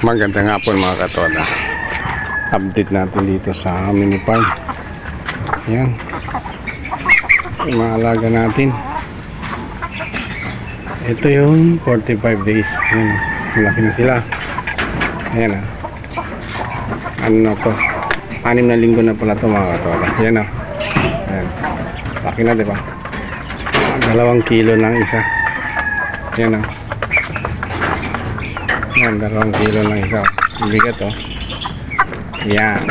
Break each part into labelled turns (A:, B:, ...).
A: Magandang hapon mga katoda. Update natin dito sa mini farm. Yan. Yung mga alaga natin. Ito yung 45 days. Yan. Malaki na sila. Ayan ah. Ano na to? Anim na linggo na pala to mga katoda. Yan ah. Ayan. Laki na diba? Dalawang kilo ng isa. Yan ah. Yan, dalawang kilo ng isa. Bigat oh. Yan.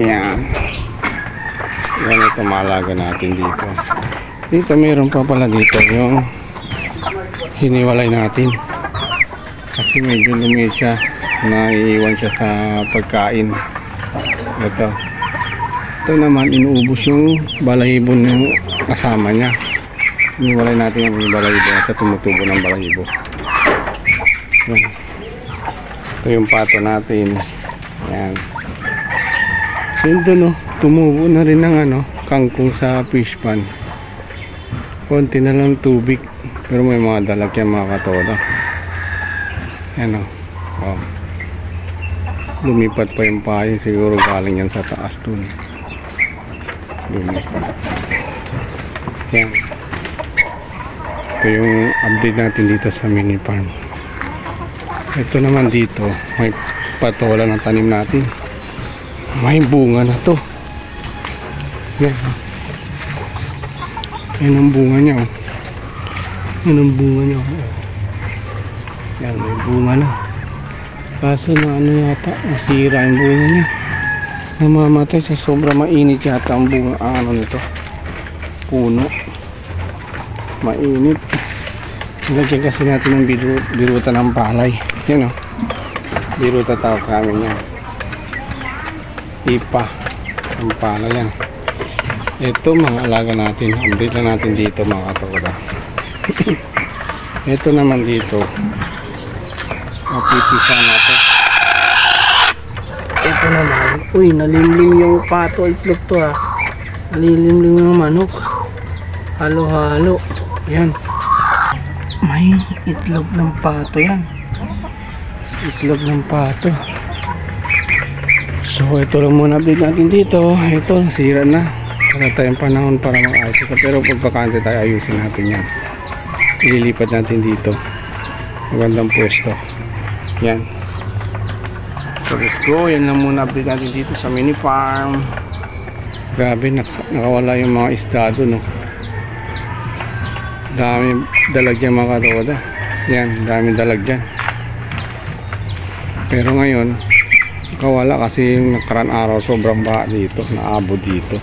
A: Yan. Yan ito malaga natin dito. Dito mayroon pa pala dito yung hiniwalay natin. Kasi medyo lumiit siya. Naiiwan siya sa pagkain. Ito. Ito naman inuubos yung balahibo ng kasama niya. Hiniwalay natin yung balahibo sa tumutubo ng balahibo. Yan. Ito yung pato natin. Yan. Yun doon oh, tumubo na rin ng ano, kangkong sa fish pan. Konti na lang tubig. Pero may mga dalag yan mga katoda. Yan oh. oh. Lumipat pa yung pahin. Siguro galing yan sa taas dun. Lumipat. Yan. Ito yung update natin dito sa mini farm. Ito naman dito, may patola ng tanim natin. May bunga na to. Yan. Yan ang bunga niya. Oh. Yan ang bunga niya. Oh. Yan, may bunga na. Kaso na ano yata, nasira yung bunga niya. Namamatay sa sobra mainit yata ang bunga, ang ano nito. Puno. Mainit. Lagyan kasi natin ng biru, biruta ng palay. Yan o. Biruta tawag sa amin yan. Ipa. Ang palay yan. Ito mga alaga natin. Update na natin dito mga katoda. Ito naman dito. Mapipisa na to. Ito naman. Uy, nalimlim yung pato. Itlog to ha. Nalimlim yung manok. Halo-halo. Yan. May itlog ng pato yan. Itlog ng pato. So ito lang muna update natin dito. Ito, nasira na. Wala tayong panahon para mag-ayos. Pero pagpakante tayo ayusin natin yan. Ililipat natin dito. Magandang pwesto. Yan. So let's go. Yan lang muna update natin dito sa mini farm. Grabe, nak- nakawala yung mga isda doon. No? Dami dalag yan mga katoda yan dami dalag dyan. Pero ngayon kawala kasi yung nakaraan araw sobrang baha dito naabo dito.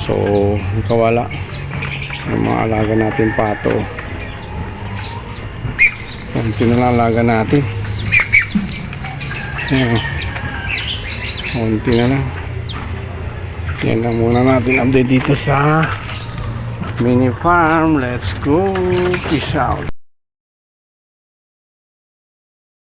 A: So kawala yung mga alaga natin pato. Konti na lang alaga natin yan konti na lang. Yan lang muna natin update dito sa mini farm let's go. Peace out